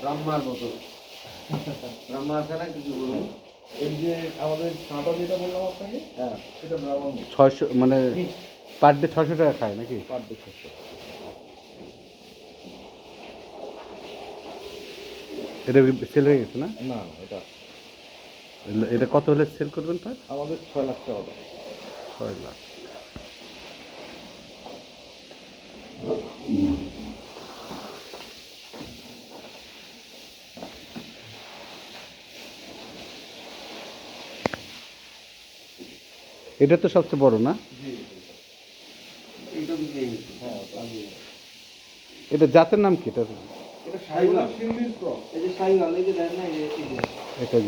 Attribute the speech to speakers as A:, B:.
A: ব্রাহ্মার মতো। ব্রাহ্মা আছে না কিছু বলুন।
B: এই যে আমাদের সাদা যেটা বললাম আপনাকে
A: হ্যাঁ।
B: সেটা ব্রাহ্মণ।
C: ছয়শো মানে পার ডে ছশো টাকা খায় নাকি?
B: পার ডে ছশো
C: এটা সেল হয়ে গেছে না?
B: না এটা
C: এটা কত হলে সেল করবেন পার?
B: আমাদের ছয় লাখ টাকা
C: ছয় লাখ। এটা তো সবচেয়ে বড় না? এটা জাতের নাম কি? এটা